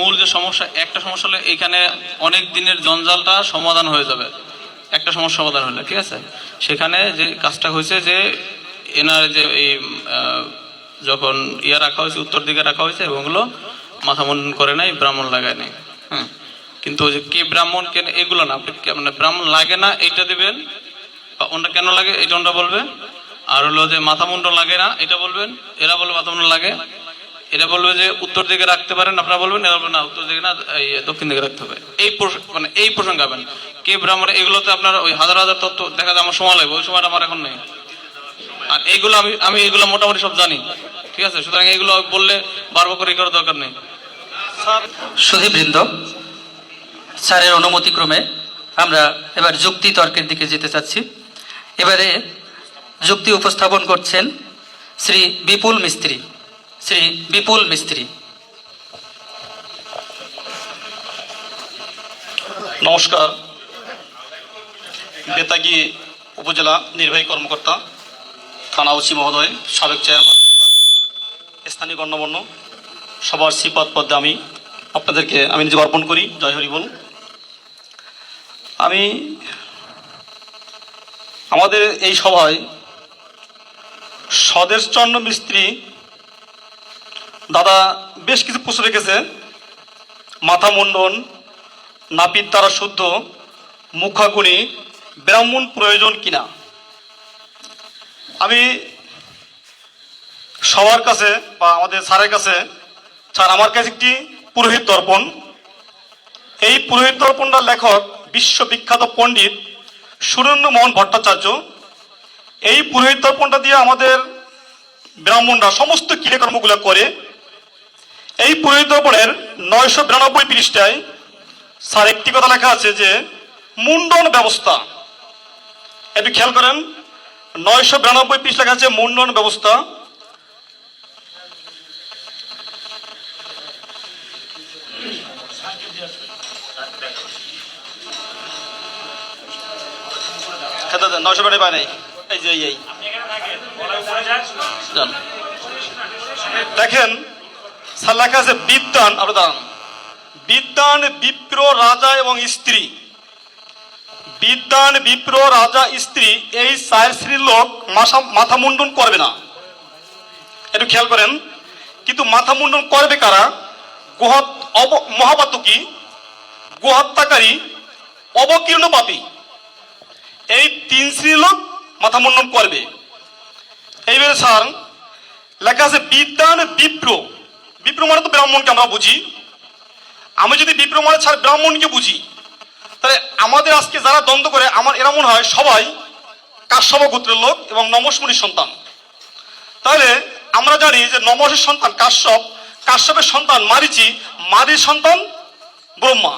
মূল যে সমস্যা, একটা সমস্যা হলে এখানে অনেক দিনের জঞ্জালটা সমাধান হয়ে যাবে। একটা সমস্যা সমাধান হলে, ঠিক আছে? সেখানে যে কাজটা হয়েছে যে এনার যে এই যখন ইয়া রাখা হয়েছে, উত্তর দিকে রাখা হয়েছে এবং ওগুলো মাথা মুন্ডন করে নাই, ব্রাহ্মণ লাগায় নাই। হ্যাঁ কিন্তু ওই যে কে ব্রাহ্মণ কেন এগুলো না, আপনি মানে ব্রাহ্মণ লাগে না, এইটা দিবেন। বা ওনটা কেন লাগে এটা ওনটা বলবেন। আর হলো যে মাথা মুন্ডন লাগে না, এটা বলবেন। এরা বলবে মাথা মুন্ডন লাগে। এটা বলবে যে উত্তর দিকে রাখতে পারেন, আপনারা বলবেন, এরা বলবে না, উত্তর দিকে না, এই দক্ষিণ দিকে রাখতে হবে। এই মানে এই প্রসঙ্গ গাবেন কে ব্রাহ্মণ, এগুলোতে আপনার ওই হাজার হাজার তত্ত্ব দেখা যায়, আমার সময় লাগবে, ওই সময়টা আমার এখন নেই। আর এইগুলো আমি আমি এগুলো মোটামুটি সব জানি, ঠিক আছে? সুতরাং এগুলো বললে বারবার করে করার দরকার নেই। সুধীবৃন্দ স্যারের অনুমতিক্রমে আমরা এবার যুক্তি তর্কের দিকে যেতে চাচ্ছি। এবারে যুক্তি উপস্থাপন করছেন শ্রী বিপুল মিস্ত্রি। শ্রী বিপুল মিস্ত্রি। নমস্কার। বেতাগী উপজেলা নির্বাহী কর্মকর্তা, থানা ওসি মহোদয়, সাবেক চেয়ারম্যান স্থানীয় গণ্যমান্য সবার শ্রীপদ পদে আমি আপনাদেরকে আমি নিজে অর্পণ করি। জয় হরি বল। আমি আমাদের এই সভায় স্বদেশচন্দ্র মিস্ত্রি দাদা বেশ কিছু প্রশ্ন রেখেছে। মাথা মুন্ডন, নাপিত দ্বারা শুদ্ধ, মুখাগুণী, ব্রাহ্মণ প্রয়োজন কিনা? আমি সবার কাছে বা আমাদের স্যারের কাছে, স্যার, আমার কাছে একটি পুরোহিত দর্পণ। এই পুরোহিত দর্পণটার লেখক বিশ্ববিখ্যাত পণ্ডিত সুরেন্দ্র মোহন ভট্টাচার্য। এই পুরোহিত দর্পণটা দিয়ে আমাদের ব্রাহ্মণরা সমস্ত ক্রিয়াকর্মগুলো করে এই পুরোহিত দর্পণের নয়শো বিরানব্বই পৃষ্ঠায় স্যার একটি কথা লেখা আছে যে, মুন্ডন ব্যবস্থা। একটু খেয়াল করেন, নয়শো বিরানব্বই পৃষ্ঠা লেখা আছে মুন্ডন ব্যবস্থা। দেখেন স্যার, লেখা আছে বিদ্যান আপনার দাঁড়ান। বিদ্যান বিপ্র রাজা এবং স্ত্রী। বিদ্যান বিপ্র রাজা, স্ত্রী, এই চার শ্রীর লোক মাথা মুন্ডন করবে না। একটু খেয়াল করেন। কিন্তু মাথা মুন্ডন করবে কারা? গুহত অব মহাপাতকি গুহত্যাকারী অবকীর্ণ পাপী। এই তিন শ্রী লোক মাথা মুন্ডন করবে। এইবারে স্যার, লেখা আছে বিদ্যান বিপ্র। বিপ্র মানে তো ব্রাহ্মণকে আমরা বুঝি। আমি যদি বিপ্রমাণে ছাড়া ব্রাহ্মণকে বুঝি, তাহলে আমাদের আজকে যারা দ্বন্দ্ব করে, আমার এরা মনে হয় সবাই কাশ্যপ গোত্রের লোক এবং নমসমুনির সন্তান। তাহলে আমরা জানি যে নমসের সন্তান কাশ্যপ, কাশ্যপের সন্তান মারিচি মারির সন্তান ব্রহ্মা।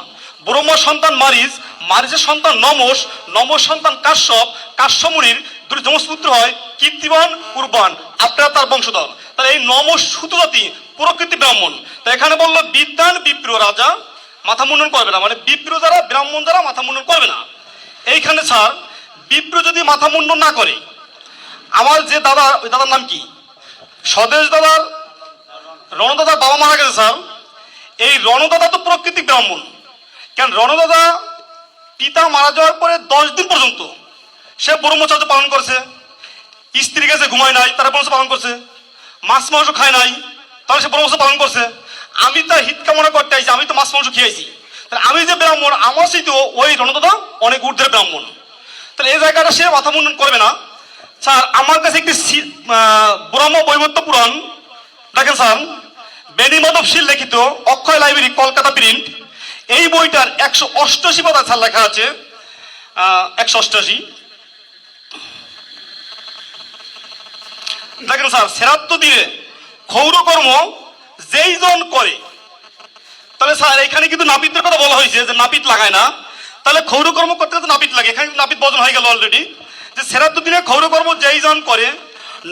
ব্রহ্মার সন্তান মারিচ, মারিচের সন্তান নমস নমস সন্তান কাশ্যপ কাশ্যমুনির দুটি যমজপুত্র হয় কীর্তিবান কুরবান আপনারা তার বংশধর। তাহলে এই নমস সুত জাতি প্রকৃতি ব্রাহ্মণ। তো এখানে বলল বিদ্যান বিপ্র রাজা, মাথা মুন্ডন করবে না মানে বিপ্র যারা, ব্রাহ্মণ যারা, মাথা মুন্ডন করবে না। এইখানে স্যার বিপ্র যদি মাথা মুন্ডন না করে, আমার যে দাদা, ওই দাদার নাম কি? স্বদেশ দাদার রণদাদার বাবা মারা গেছে, স্যার। এই রণদাদা তো প্রকৃতিক ব্রাহ্মণ। কেন রণদাদা পিতা মারা যাওয়ার পরে দশ দিন পর্যন্ত সে ব্রহ্মচর্য পালন করছে। স্ত্রী কাছে ঘুমায় নাই, তারা পালন করছে। মাছ মাংস খায় নাই, তাহলে সে ব্রহ্মচর্য পালন করছে। আমি তার হিত কামনা করতে আইছি, আমি তো মাছ মাংস খেয়েছি। তাহলে আমি যে ব্রাহ্মণ, আমার সেই তো ওই রণদাদা অনেক ঊর্ধ্বের ব্রাহ্মণ। তাহলে এই জায়গাটা সে মাথা মুন্ডন করবে না। স্যার, আমার কাছে একটি ব্রহ্ম বৈবত্য পুরাণ দেখেন স্যার। বেনি মাধব শীল লিখিত অক্ষয় লাইব্রেরি, কলকাতা প্রিন্ট। এই বইটার একশো অষ্টআশি পাতা স্যার লেখা আছে। একশো অষ্টআশি। দেখেন স্যার সেরাত্ম দিয়ে ক্ষৌরকর্ম যেই জন করে। তাহলে স্যার, এখানে কিন্তু নাপিতের কথা বলা হয়েছে যে নাপিত লাগায় না। তাহলে ক্ষৌরকর্ম করতে গেলে নাপিত লাগে। এখানে নাপিত বজন হয়ে গেল অলরেডি যে সেরাত্ম দিনে ক্ষৌরকর্ম যেই জন করে,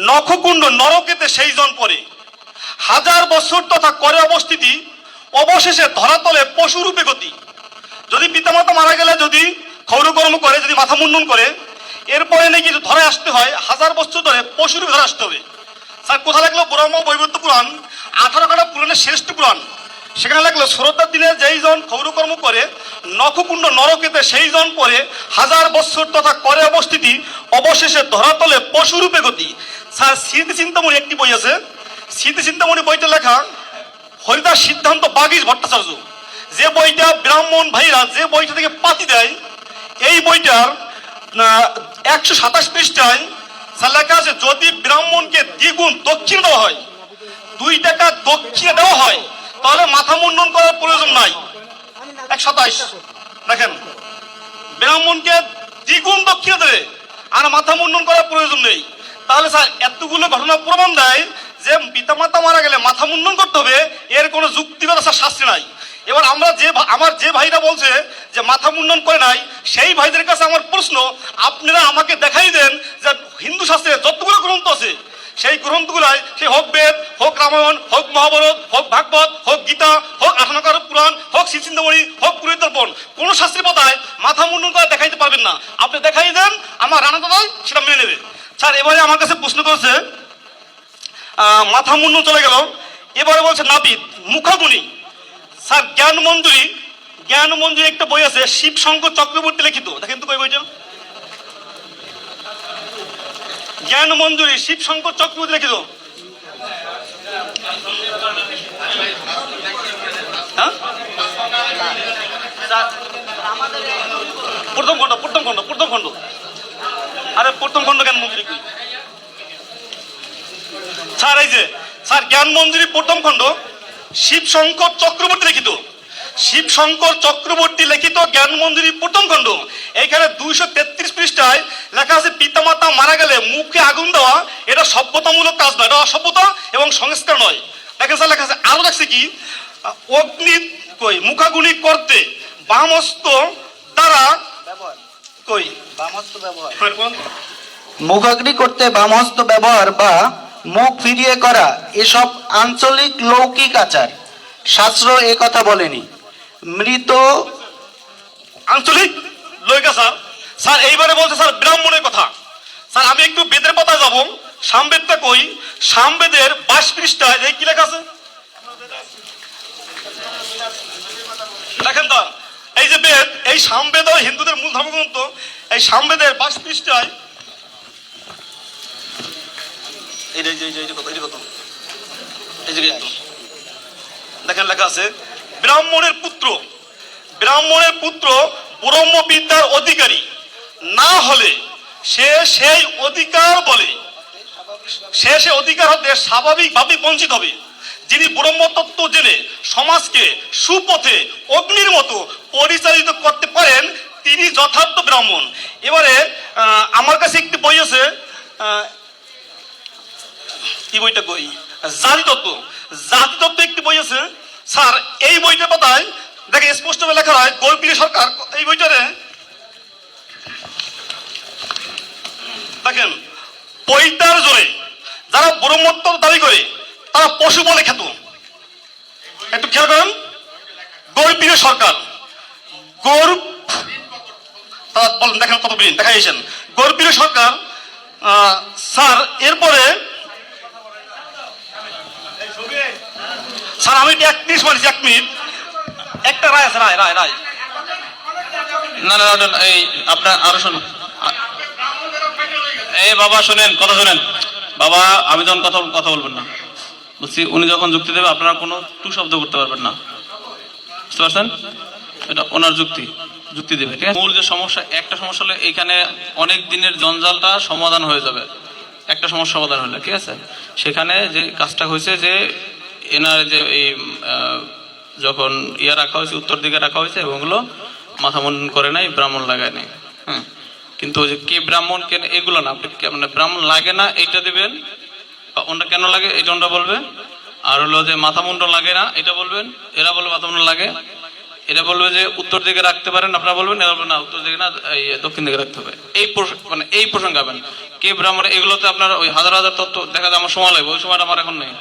নখকুণ্ড নরকেতে সেই জন পড়ে। হাজার বছর তথা করে অবস্থিতি, অবশেষে ধরাতলে পশুরূপে গতি। যদি পিতামাতা মারা গেলে যদি ক্ষৌরকর্ম করে, যদি মাথা মুন্ডন করে এরপরে নাকি ধরে আসতে হয়। হাজার বছর ধরে পশুর ধরে আসতে হবে। স্যার, কোথায় লাগল ব্রহ্ম বৈবত্য পুরাণ? আঠারো কাটা পুরাণের শ্রেষ্ঠ পুরাণ। সেখানে লাগল শ্রদ্ধার দিনে যেই জন ক্ষৌরকর্ম করে, নখকুণ্ড নরকেতে সেই জন করে হাজার বৎসর তথা করে অবস্থিতি, অবশেষে ধরাতলে পশুরূপে গতি। স্যার, স্মৃতি চিন্তামণি একটি বই আছে। স্মৃতি চিন্তামণি বইটা লেখা, হরিদাস সিদ্ধান্ত বাগিশ ভট্টাচার্য। যে বইটা ব্রাহ্মণ ভাইরা যে বইটা থেকে পাতি দেয়, এই বইটার একশো সাতাশ পৃষ্ঠায় স্যার লেখা আছে, যদি ব্রাহ্মণকে দ্বিগুণ দক্ষিণ দেওয়া হয়, দুই টাকা দক্ষিণে দেওয়া হয়, তাহলে মাথা মুন্ডন করার প্রয়োজন নাই। এক সাতাইশ দেখেন, ব্রাহ্মণকে দ্বিগুণ দক্ষিণে দেবে, আর মাথা মুন্ডন করার প্রয়োজন নেই। তাহলে স্যার, এতগুলো ঘটনা প্রমাণ দেয় যে পিতামাতা মারা গেলে মাথা মুন্ডন করতে হবে, এর কোনো যুক্তিগত স্যার শাস্তি নাই। এবার আমরা যে আমার যে ভাইরা বলছে যে মাথা মুন্ডন করে নাই সেই ভাইদের কাছে আমার প্রশ্ন, আপনারা আমাকে দেখাই দেন যে হিন্দু শাস্ত্রে যতগুলো গ্রন্থ আছে, সেই গ্রন্থগুলাই সে হোক বেদ, হোক রামায়ণ, হোক মহাভারত, হোক ভাগবত, হোক গীতা, হোক আঠানকার পুরাণ, হোক শ্রীচিন্তামণি, হোক পুরোহিত দর্পণ কোন শাস্ত্রী পাতায় মাথা মুন্ডন করে দেখাইতে পারবেন না। আপনি দেখাই দেন, আমার রানা দাদাই সেটা মেনে নেবে। স্যার, এবারে আমার কাছে প্রশ্ন করেছে মাথা মুন্ডন চলে গেল, এবারে বলছে নাপিত মুখাগুনি স্যার জ্ঞান মঞ্জুরি জ্ঞান মঞ্জুরি একটা বই আছে শিব শঙ্কর চক্রবর্তী লিখিত। দেখেন তো কই বইটা। জ্ঞান মঞ্জুরি শিব শঙ্কর চক্রবর্তী লিখিত। হ্যাঁ? প্রথম খণ্ড প্রথম খণ্ড প্রথম খণ্ড। আরে প্রথম খণ্ড জ্ঞান মঞ্জুরি কই? স্যার, এই যে, স্যার, জ্ঞান মঞ্জুরি প্রথম খণ্ড শিব শঙ্কর চক্রবর্তী লিখিত। শিব শঙ্কর চক্রবর্তী লিখিত জ্ঞান মঞ্জুরি প্রথম খণ্ড। এখানে দুইশো তেত্রিশ পৃষ্ঠায় লেখা আছে পিতামাতা মারা গেলে মুখে আগুন দেওয়া এটা সভ্যতামূলক কাজ নয় এটা অসভ্যতা এবং সংস্কার নয়। দেখেন স্যার লেখা আছে আরও দেখছে কি? অগ্নি কই? মুখাগুনি করতে বামস্ত দ্বারা কই? হ্যাঁ, কোন? মুখাগ্নি করতে বামহস্ত ব্যবহার বা মুখ ফিরিয়ে করা এসব আঞ্চলিক লৌকিক আচার। শাস্ত্র এ কথা বলেনি। মৃত আঞ্চলিক লইকা স্যার। স্যার, এইবারে বলছে স্যার ব্রাহ্মণের কথা। স্যার, আমি একটু বেদের পাতায় যাব। সামবেদটা কই? সামবেদের বাইশ পৃষ্ঠায়, এই কি লেখা আছে? দেখেন তো, এই যে বেদ, এই সামবেদ হিন্দুদের মূল ধর্মগ্রন্থ, এই সামবেদের বাইশ পৃষ্ঠায় এই যে এই যে কত, এই যে কত। এই যে? দেখেন লেখা আছে ব্রাহ্মণের পুত্র। ব্রাহ্মণের পুত্র ব্রহ্মবিদ্যার অধিকারী। না হলে সে সেই অধিকার বলে। সে সে অধিকার হতে স্বাভাবিকভাবে বঞ্চিত হবে। যিনি ব্রহ্মতত্ত্ব জেনে সমাজকে সুপথে অগ্নির মতো পরিচালিত করতে পারেন, তিনি যথার্থ ব্রাহ্মণ। এবারে আমার কাছে একটি বই আছে কি বইটা বই জাতিতত্ত্ব। জাতিতত্ত্ব একটি বই আছে স্যার এই বইটার পাতায় দেখে স্পষ্ট লেখা হয় গোলপিড়ি সরকার এই বইটারে দেখেন বইটার জোরে যারা ব্রহ্মত্ব দাবি করে তারা পশু বলে খ্যাত। একটু খেয়াল করেন গোলপিড়ি সরকার গৌর তারা বলেন দেখেন কত বিলীন দেখাইছেন গৌরপিড়ি সরকার আহ, স্যার এরপরে স্যার আমি এক মিনিট বলেছি এক মিনিট। একটা রায় আছে রায় রায় রায়। না না না, এই আপনার আরও শুনুন। এই বাবা শুনেন কথা শুনেন। বাবা আমি যখন কথা কথা বলবেন না। বলছি উনি যখন যুক্তি দেবে আপনারা কোনো টু শব্দ করতে পারবেন না। বুঝতে পারছেন? এটা ওনার যুক্তি যুক্তি দেবে ঠিক আছে? মূল যে সমস্যা একটা সমস্যা হলে এইখানে অনেক দিনের জঞ্জালটা সমাধান হয়ে যাবে। একটা সমস্যা সমাধান হলে ঠিক আছে? সেখানে যে কাজটা হয়েছে যে এনার যে এই যখন ইয়া রাখা হয়েছে, উত্তর দিকে রাখা হয়েছে এবং ওগুলো মাথা মুন্ডন করে নাই, ব্রাহ্মণ লাগায় নাই। হ্যাঁ কিন্তু ওই যে কে ব্রাহ্মণ কেন এগুলো না, আপনি মানে ব্রাহ্মণ লাগে না, এইটা দিবেন? বা ওনটা কেন লাগে এটা ওনটা বলবে? আর হলো যে মাথা মুন্ডন লাগে না, এটা বলবেন? এরা বলবে মাথা মুন্ডন লাগে। এটা বলবে যে উত্তর দিকে রাখতে পারেন, আপনারা বলবেন, এরা বলবে না, উত্তর দিকে না, এই দক্ষিণ দিকে রাখতে হবে। এই মানে এই প্রসঙ্গ গাবেন কে ব্রাহ্মণ, এগুলোতে আপনার ওই হাজার হাজার তত্ত্ব দেখা যায়, আমার সময় লাগবে, ওই সময়টা আমার এখন নেই।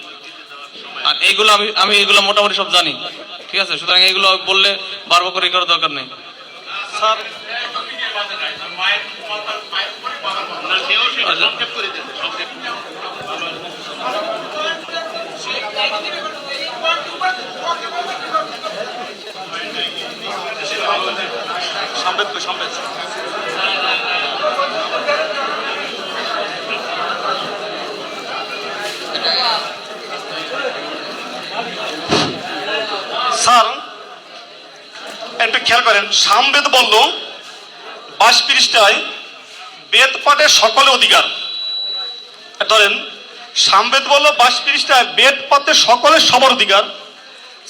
আর এইগুলো আমি আমি এগুলো মোটামুটি সব জানি। ঠিক আছে? সুতরাং এগুলো বললে বারবার করে করার দরকার নেই। স্যার। সামবেদ কই, সামবেদ। স্যার একটু খেয়াল করেন সামবেদ বলল বাইশ পৃষ্ঠায় বেদ পাঠের সকলে অধিকার। ধরেন সামবেদ বলল বাইশ পৃষ্ঠায় বেদ পাঠের সকলের সবার অধিকার।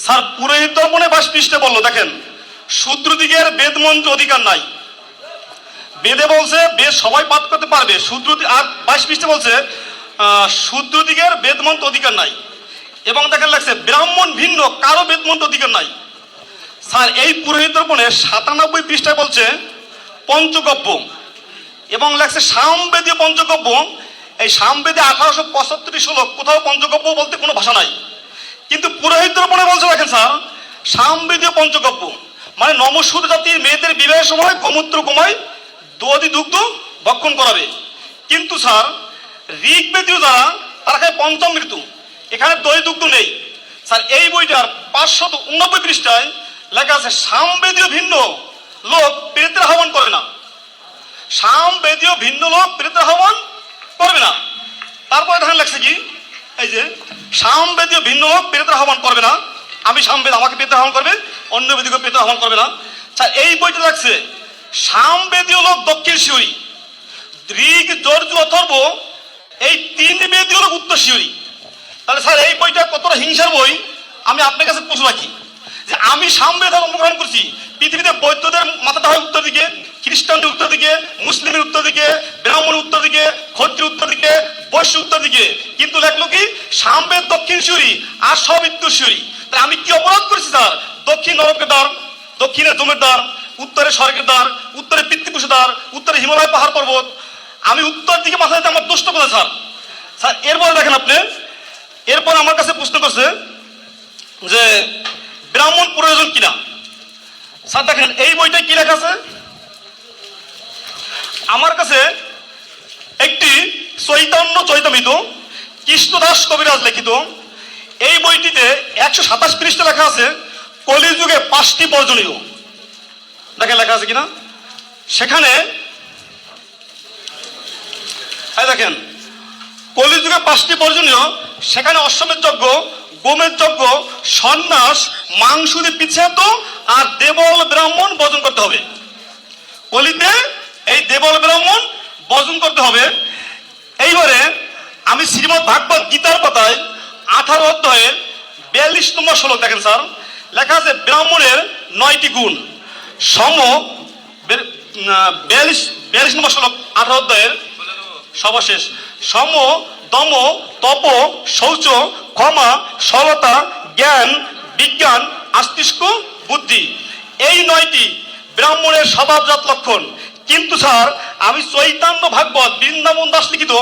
স্যার পুরোহিত দর্পণে বাইশ পৃষ্ঠা বলল দেখেন শূদ্র দিকের বেদ মন্ত্র অধিকার নাই। বেদে বলছে বেদ সবাই পাঠ করতে পারবে শূদ্র আর বাইশ পৃষ্ঠা বলছে আহ, শূদ্র দিকের বেদ মন্ত্র অধিকার নাই। এবং দেখেন লাগছে ব্রাহ্মণ ভিন্ন কারও বেদ মন্ত্র অধিকার নাই। স্যার, এই পুরোহিত দর্পণে সাতানব্বই পৃষ্ঠায় বলছে, পঞ্চগব্য। এবং লেখছে সামবেদীয় পঞ্চগব্য। এই সামবেদী আঠারোশো পঁচাত্তর শ্লোক কোথাও পঞ্চগব্য বলতে কোনো ভাষা নাই। কিন্তু পুরোহিত দর্পণে বলছে, দেখেন স্যার, সামবেদীয় পঞ্চগব্য। মানে নমসূর জাতির মেয়েদের বিবাহের সময় গোমূত্র কমায় দোয়াদি দুগ্ধ ভক্ষণ করাবে। কিন্তু স্যার, ঋগ্বেদীয় যারা, তারা খায় পঞ্চম মৃত্যু। এখানে দই দুগ্ধ নেই। স্যার, এই বইটার পাঁচশত উনব্বই পৃষ্ঠায় লেখা আছে, সামবেদীয় ভিন্ন লোক প্রেতের আহ্বান করে না। সামবেদীয় ভিন্ন লোক প্রেতের আহ্বান করবে না। তারপরে ধান লাগছে কি? এই যে, সামবেদীয় ভিন্ন লোক প্রেতের আহ্বান করবে না। আমি সামবেদ, আমাকে পেতে আহ্বান করবে, অন্য বেদীকে পেতে আহ্বান করবে না। স্যার এই বইটা লাগছে সামবেদীয় লোক দক্ষিণ শিউরি ঋগ জর্জ অথর্ব, এই তিন বেদীয় লোক উত্তর শিউরি তাহলে স্যার, এই বইটা কতটা হিংসার বই? আমি আপনার কাছে প্রশ্ন রাখি। যে আমি সামবেদ অনুগ্রহণ করছি, পৃথিবীতে বৌদ্ধদের মাথাটা হয় উত্তর দিকে, খ্রিস্টানদের উত্তর দিকে, মুসলিমের উত্তর দিকে ব্রাহ্মণ উত্তর দিকে ক্ষত্রিয় উত্তর দিকে বৈশ্য উত্তর দিকে। কিন্তু লেখলো কি? সামবেদ, দক্ষিণ শিউরি আর সব উত্তর শিউরি তাহলে আমি কি অপরাধ করেছি, স্যার? দক্ষিণ নরকের দ্বার দক্ষিণে জমের দ্বার, উত্তরে স্বর্গের দ্বার, উত্তরে পিতৃপুষের দ্বার, উত্তরে হিমালয় পাহাড় পর্বত। আমি উত্তর দিকে মাথা দিতে আমার দুষ্ট কথা স্যার? স্যার, এরপরে দেখেন আপনি, এরপর আমার কাছে প্রশ্ন করছে যে ব্রাহ্মণ প্রয়োজন কিনা? স্যার, দেখেন, এই বইটা কি লেখা আছে? আমার কাছে একটি চৈতন্য চৈতমিত কৃষ্ণদাস কবিরাজ লিখিত। এই বইটিতে একশো সাতাশ পৃষ্ঠা লেখা আছে, কলিযুগে পাঁচটি বর্জনীয়। দেখেন লেখা আছে কিনা? সেখানে দেখেন, কলিযুগে পাঁচটি বর্জনীয়, সেখানে অশ্বমের যজ্ঞ গোমের যজ্ঞ, সন্ন্যাস মাংসুদি পিছেত আর দেবল ব্রাহ্মণ বর্জন করতে হবে। কলিতে এই দেবল ব্রাহ্মণ বর্জন করতে হবে। এইবারে আমি শ্রীমদ ভাগবত গীতার পাতায় আঠারো অধ্যায়ের বিয়াল্লিশ নম্বর শ্লোক দেখেন স্যার। লেখা আছে, ব্রাহ্মণের নয়টি গুণ। সম বিয়াল্লিশ বিয়াল্লিশ নম্বর শ্লোক, আঠারো অধ্যায়ের সর্বশেষ। সম, দম তপ, শৌচ, ক্ষমা, সরলতা, জ্ঞান, বিজ্ঞান, আস্তিষ্ক, বুদ্ধি। এই নয়টি ব্রাহ্মণের স্বভাবজাত লক্ষণ। কিন্তু স্যার, আমি চৈতন্য ভাগবত বৃন্দাবন দাস লিখিত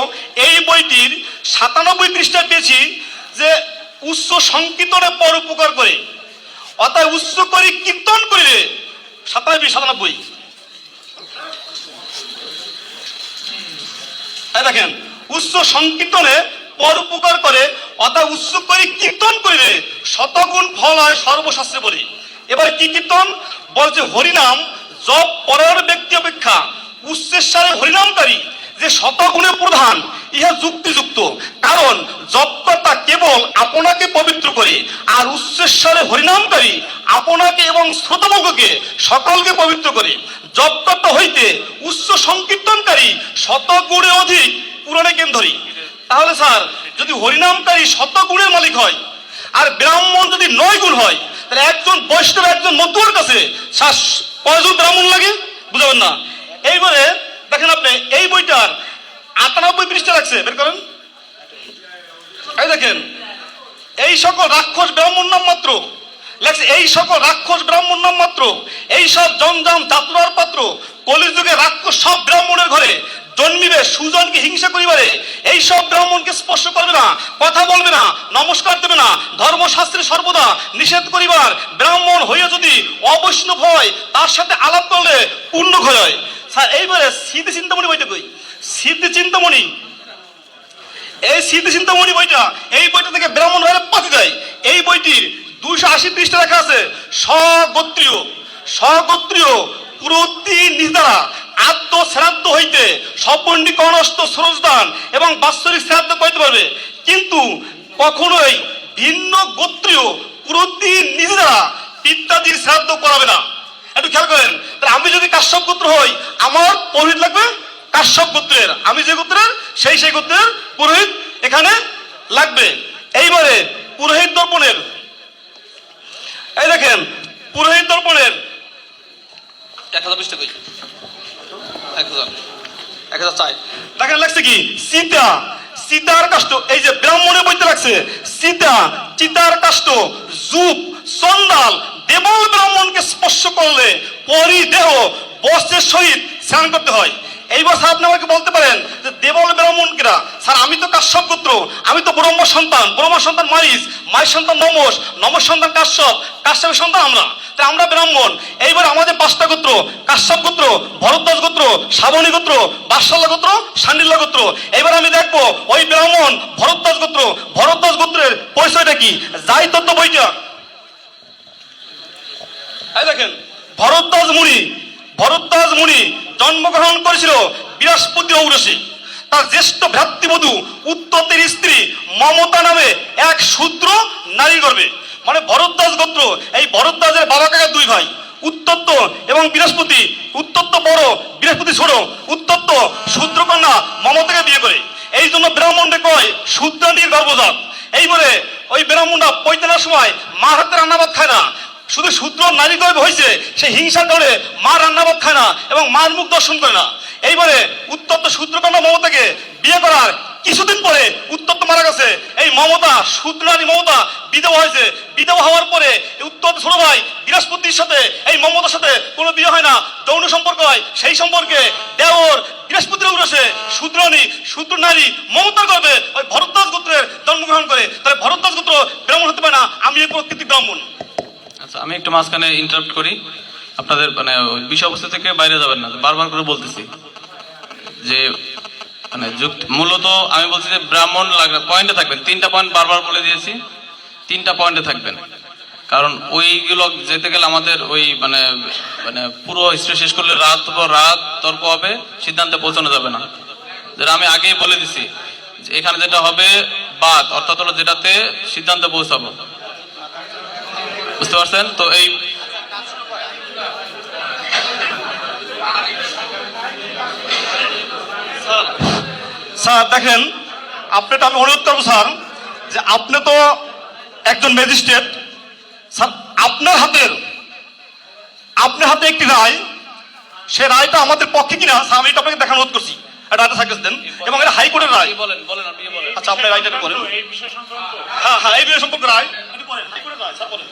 এই বইটির সাতানব্বই পৃষ্ঠায় পেয়েছি যে উচ্চ সংকীর্তনে পর উপকার করে। অর্থাৎ উচ্চ করে কীর্তন করে সাতানব্বই সাতানব্বই। দেখেন উচ্চ সংকীর্তনে পর উপকার করে, অর্থাৎ উচ্চ করে কীর্তন করিলে শতগুণ ফল হয় সর্বশাস্ত্রে বলি। এবার কি কীর্তন? বলছে হরিনাম জপ পরের ব্যক্তি অপেক্ষা উচ্চেশ্বরে হরিনামকারী যে শতগুণে প্রধান, ইহা যুক্তিযুক্ত। কারণ জপকর্তা কেবল আপনাকে পবিত্র করে, আর উচ্চেশ্বরে হরিনামকারী আপনাকে এবং শ্রোতমুখকে সকলকে পবিত্র করে। জপকর্তা হইতে উচ্চ সংকীর্তনকারী শতগুণে অধিক পুরাণে কেন ধরি তাহলে স্যার, যদি হরিনামকারী শতগুণের মালিক হয়, আর ব্রাহ্মণ যদি নয় গুণ হয়, তাহলে একজন বৈষ্ণব, একজন মধ্যুর কাছে স্যার কয়জন ব্রাহ্মণ লাগে? বুঝাবেন না? এইবারে দেখেন আপনি, এই বইটার আটানব্বই পৃষ্ঠা রাখছে বের করেন। এই দেখেন, এই সকল রাক্ষস ব্রাহ্মণ নাম মাত্র। লেখছে এই সকল রাক্ষস ব্রাহ্মণ নাম মাত্র। এই সব জঞ্জাম যাত্রার পাত্র, কলিযুগে রাক্ষস সব ব্রাহ্মণের ঘরে জন্মিবে, সুজনকে হিংসা করিবারে। এই সব ব্রাহ্মণকে স্পর্শ করবে না, কথা বলবে না, নমস্কার দেবে না, ধর্মশাস্ত্রে সর্বদা নিষেধ করিবার ব্রাহ্মণ হইয়া যদি অবৈষ্ণব হয়, তার সাথে আলাপ করলে পূর্ণ হয় স্যার, এইবারে সিদ্ধি চিন্তামণি বইটা কই? সিদ্ধি চিন্তামণি এই স্মৃতি চিন্তামণি বইটা, এই বইটা থেকে ব্রাহ্মণ হয়ে পাতি দেয় এই বইটির দুইশো আশি পৃষ্ঠা লেখা আছে, স্বগোত্রীয়। স্বগোত্রীয় প্রতি নিদারা আদ্য শ্রাদ্ধ হইতে সপন্ডী কনস্ত সরোজদান এবং বাৎসরিক শ্রাদ্ধ করতে পারবে। কিন্তু কখনোই ভিন্ন গোত্রীয় প্রতি নিদারা ইত্যাদির শ্রাদ্ধ করাবে না। একটু খেয়াল করেন, তাহলে আমি যদি কাশ্যপ গোত্র হই, আমার পুরোহিত লাগবে কাশ্যপ গোত্রের। আমি যে গোত্রের, সেই সেই গোত্রের পুরোহিত এখানে লাগবে। এইবারে পুরোহিত দর্পণের, এই দেখেন, পুরোহিত দর্পণের, এক হাজার টাকা এক দেখেন লাগছে কি? সীতা। সীতার কাষ্ট, এই যে ব্রাহ্মণের বইতে লাগছে, সীতা, চিতার কাষ্ট, জুপ সন্দাল দেবল ব্রাহ্মণকে স্পর্শ করলে পরিদেহ বস্ত্রের সহিত স্নান করতে হয়। এইবার স্যার আপনি আমাকে বলতে পারেন যে দেবল ব্রাহ্মণকেরা স্যার, আমি তো কাশ্যপ গোত্র আমি তো ব্রহ্ম সন্তান। ব্রহ্ম সন্তান মারিস মায়ের সন্তান নমস নমস সন্তান কাশ্যপ, কাশ্যপের সন্তান আমরা। তাই আমরা ব্রাহ্মণ। এইবার আমাদের পাঁচটা গোত্র, কাশ্যপ গোত্র, ভরদ্বাজ গোত্র, শ্রাবণী গোত্র, বাৎসল্য গোত্র সান্ডিল্য গোত্র। এবার আমি দেখব ওই ব্রাহ্মণ ভরদ্বাস গোত্র, ভরদ্বাজ গোত্রের পরিচয়টা কি? যাই তত্ত্ব বইটা। এই দেখেন, ভরদ্বাজ মুনি ভরদ্বাজ মুনি জন্মগ্রহণ করেছিল বৃহস্পতি ঔরসী। তার জ্যেষ্ঠ ভ্রাতৃবধূ উত্ততের স্ত্রী মমতা নামে এক শূদ্র নারী গর্বে। মানে ভরদ্বাজ গোত্র, এই ভরদ্বাজের বাবা কাকা দুই ভাই উত্তত্ত এবং বৃহস্পতি উত্তত্ত বড়, বৃহস্পতি ছোট উত্তত্ত শূদ্রকন্যা মমতাকে বিয়ে করে। এই জন্য ব্রাহ্মণকে কয় শূদ্রানীর গর্ভজাত। এইবারে ওই ব্রাহ্মণরা পৈতানোর সময় মা হাতে রান্নাবাদ খায় না শুধু শূদ্র নারী গর্ভ হয়েছে, সে হিংসা করে মা রান্নাবাদ খায় না এবং মার মুখ দর্শন করে না। এইবারে উত্তপ্ত শূদ্রকন্যা মমতাকে বিয়ে করার কিছুদিন পরে উত্তপ্ত মারা গেছে। এই মমতা, শূদ্র নারী মমতা বিধবা হয়েছে। বিধবা হওয়ার পরে উত্তপ্ত ছোট ভাই বৃহস্পতির সাথে, এই মমতার সাথে কোনো বিয়ে হয় না। যৌন সম্পর্ক হয়, সেই সম্পর্কে দেওর বৃহস্পতির উগ্রসে শূদ্রনী শূদ্র নারী মমতার গর্বে ওই ভরদ্বাজ গোত্রের জন্মগ্রহণ করে। তাহলে ভরদ্বাজ গোত্র ব্রাহ্মণ হতে পারে না। আমি এই প্রকৃতি ব্রাহ্মণ। আচ্ছা আমি একটু মাঝখানে ইন্টারাপ্ট করি। আপনাদের মানে বিষয়বস্তু থেকে বাইরে যাবেন না বারবার করে বলতেছি যে মানে মূলত আমি বলছি যে ব্রাহ্মণ লাগবে পয়েন্টে থাকবেন। তিনটা পয়েন্ট বারবার বলে দিয়েছি, তিনটা পয়েন্টে থাকবেন। কারণ ওইগুলো যেতে গেলে আমাদের ওই মানে মানে পুরো হিস্ট্রি শেষ করলে রাত পর রাত তর্ক হবে, সিদ্ধান্তে পৌঁছানো যাবে না। যেটা আমি আগেই বলে দিছি এখানে যেটা হবে বাদ অর্থাৎ হলো যেটাতে সিদ্ধান্তে পৌঁছাবো। বুঝতে পারছেন? তো এই স্যার দেখেন আপনাকে আমি অনুরোধ করব স্যার যে আপনি তো একজন ম্যাজিস্ট্রেট। স্যার আপনার হাতের আপনার হাতে একটি রায় সে রায়টা আমাদের পক্ষে কিনা স্যার আমি এটা আপনাকে দেখার অনুরোধ করছি। রায়টা দেন এবং এটা হাইকোর্টের রায়। বলেন বলেন আপনি বলেন। আচ্ছা আপনি রায়টা বলেন। হ্যাঁ হ্যাঁ এই বিষয়ে সম্পর্কে রায়। বলেন, হাইকোর্টের রায়, স্যার বলেন।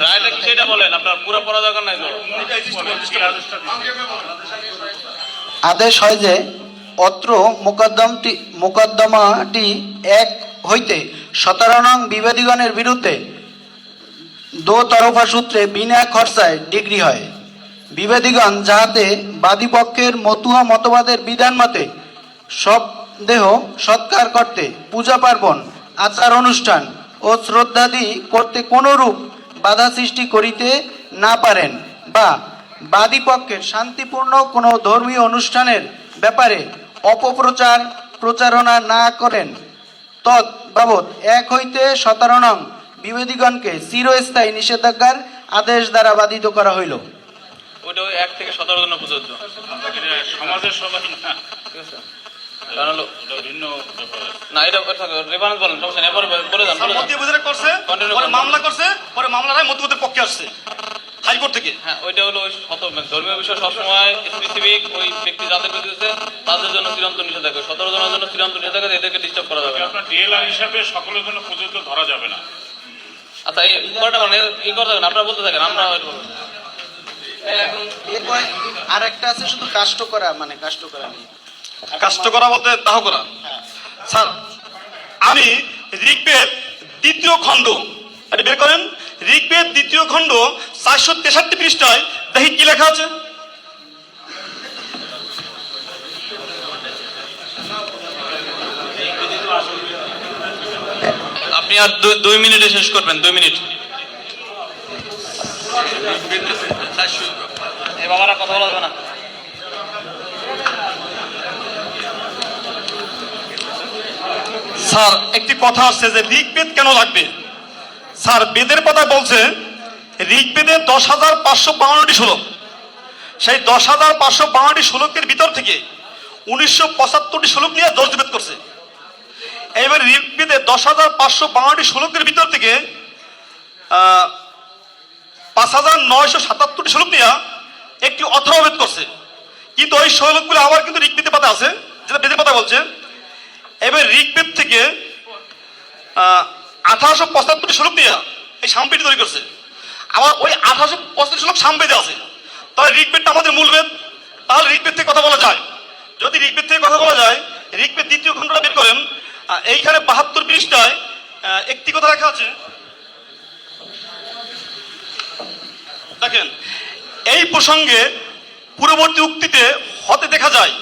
রায়টা সেটা বলেন আপনার পুরো পড়া দরকার নাই? আদেশ হয় যে অত্র মোকদ্দমটি মোকদ্দমাটি এক হইতে সতেরো নং বিবাদীগণের বিরুদ্ধে দো তরফা সূত্রে বিনা খরচায় ডিগ্রি হয়। বিবাদীগণ যাহাতে বাদীপক্ষের মতুয়া মতবাদের বিধান মতে সব দেহ সৎকার করতে পূজা পার্বণ আচার অনুষ্ঠান ও শ্রদ্ধাদি করতে কোনরূপ বাধা সৃষ্টি করিতে না পারেন বা বাদীপক্ষের শান্তিপূর্ণ কোনো ধর্মীয় অনুষ্ঠানের ব্যাপারে অপপ্রচার প্রচারণা না করেন। তৎ বাবদ এক হইতে সতেরো নং বিবেদীগণকে চিরস্থায়ী নিষেধাজ্ঞার আদেশ দ্বারা বাধিত করা হইল। ওই এক থেকে সতেরো জন প্রযোজ্য। সমাজের সবাই না। না এটা রেফারেন্স বলেন সমস্যা নেই বলে যান বলে যান মতিয়া বুঝারে করছে পরে মামলা করছে পরে মামলা রায় পক্ষে আসছে হাইকোর্ট থেকে। হ্যাঁ ওইটা হলো ওই শত ধর্মীয় বিষয় সবসময় স্পেসিফিক ওই ব্যক্তি যাদের বিরুদ্ধে তাদের জন্য চিরন্তন নিষেধাজ্ঞা। সতেরো জনের জন্য চিরন্তন নিষেধাজ্ঞা এদেরকে ডিস্টার্ব করা যাবে না। আপনার ডিএলআর হিসাবে সকলের জন্য প্রযোজ্য ধরা যাবে না। আচ্ছা এই মানে আপনারা বলতে থাকেন আমরা আর একটা আছে শুধু কাষ্ট করা মানে কাষ্ট করা নিয়ে। কাষ্ট করা বলতে দাহ করা। স্যার আমি ঋগ্বেদ দ্বিতীয় খণ্ড এটা বের করেন। ঋগ্বেদ দ্বিতীয় খণ্ড চারশো তেষট্টি পৃষ্ঠায় দেখি কি লেখা আছে? আপনি আর দুই দুই মিনিটে শেষ করবেন দুই মিনিট। এ বাবারা কথা বলা যাবে না। স্যার, একটি কথা আসছে যে ঋগ্বেদ কেন লাগবে? স্যার, বেদের কথা বলছে, ঋগ্বেদে দশ হাজার পাঁচশো বাউন্নটি শ্লোক। সেই দশ হাজার পাঁচশো বাউন্নটি শ্লোকের ভিতর থেকে উনিশশো পঁচাত্তরটি শ্লোক নিয়ে যজুর্বেদ করছে। এবার ঋগ্বেদে দশ হাজার পাঁচশো বাউন্নটি শ্লোকের ভিতর থেকে পাঁচ হাজার নয়শো সাতাত্তরটি শ্লোক নিয়ে একটি অথর্ববেদ করছে। কিন্তু ওই শ্লোকগুলো আবার কিন্তু ঋগ্বেদের পাতা আছে, যেটা বেদের পাতা বলছে। এবার ঋগ্বেদ থেকে আঠারোশো পঁচাত্তর শ্লোক দিয়ে এই সামবেদ তৈরি করছে। আবার ওই আঠারোশো পঁচাত্তর শ্লোক সামবেদে আছে। তাহলে ঋগ্বেদটা আমাদের মূল বেদ। তাহলে ঋগ্বেদ থেকে কথা বলা যায়। যদি ঋগ্বেদ থেকে কথা বলা যায়, ঋগ্বেদ দ্বিতীয় খণ্ডটা বের করেন এইখানে বাহাত্তর পৃষ্ঠায় একটি কথা লেখা আছে। দেখেন, এই প্রসঙ্গে পূর্ববর্তী উক্তিতে হতে দেখা যায়,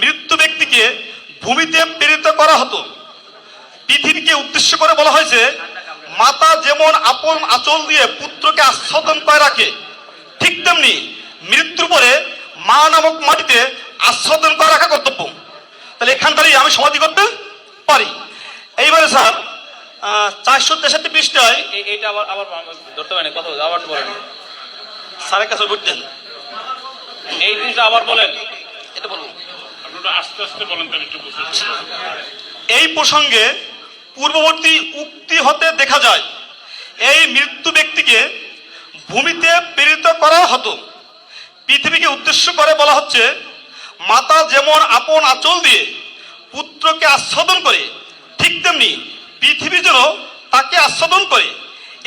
মৃত্যু ব্যক্তিকে ভূমিতে প্রেরিত করা হতো। পৃথিবীকে উদ্দেশ্য করে বলা হয়েছে মাতা যেমন আপন আঁচল দিয়ে পুত্রকে আস্বাদন করে রাখে ঠিক তেমনি মৃত্যুর পরে মা নামক মাটিতে আস্বাদন করে রাখা কর্তব্য। তাহলে এখান থেকেই আমি সমাধি করতে পারি। এইবারে স্যার চারশো তেষট্টি পৃষ্ঠায় এইটা আবার আবার ধরতে পারেন কথা আবার বলেন। স্যারের কাছে বুঝতেন এই জিনিসটা আবার বলেন। এটা বলব। আস্তে আস্তে বলেন এই প্রসঙ্গে পূর্ববর্তী উক্তি হতে দেখা যায়, এই মৃত্যু ব্যক্তিকে ভূমিতে প্রেরিত করা হতো। পৃথিবীকে উদ্দেশ্য করে বলা হচ্ছে, মাতা যেমন আপন আঁচল দিয়ে পুত্রকে আস্বাদন করে, ঠিক তেমনি পৃথিবী যেন তাকে আস্বাদন করে।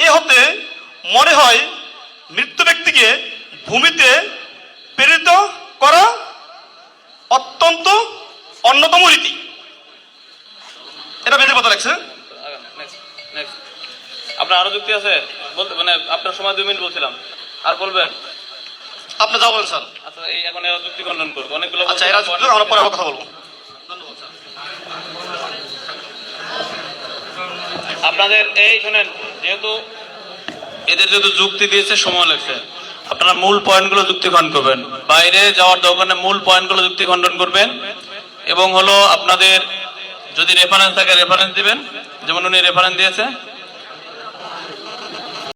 এ হতে মনে হয় মৃত্যু ব্যক্তিকে ভূমিতে প্রেরিত করা অত্যন্ত অন্যতম রীতি এটা বেঁধে কথা লাগছে আপনার আরও যুক্তি আছে? বলতে মানে আপনার সময় দুই মিনিট বলছিলাম। আর বলবেন? আপনি যা বলেন স্যার। আচ্ছা এই এখন এরা যুক্তি খণ্ডন করব। অনেকগুলো আচ্ছা এরা যুক্ত, আমরা পরে কথা বলব। আপনাদের এই শুনেন যেহেতু এদের যেহেতু যুক্তি দিয়েছে সময় লাগছে। আপনারা মূল পয়েন্টগুলো যুক্তি খণ্ডন করবেন। বাইরে যাওয়ার দোকানে মূল পয়েন্টগুলো যুক্তি খণ্ডন করবেন। এবং হলো আপনাদের যদি রেফারেন্স থাকে রেফারেন্স দিবেন। যেমন উনি রেফারেন্স দিয়েছে।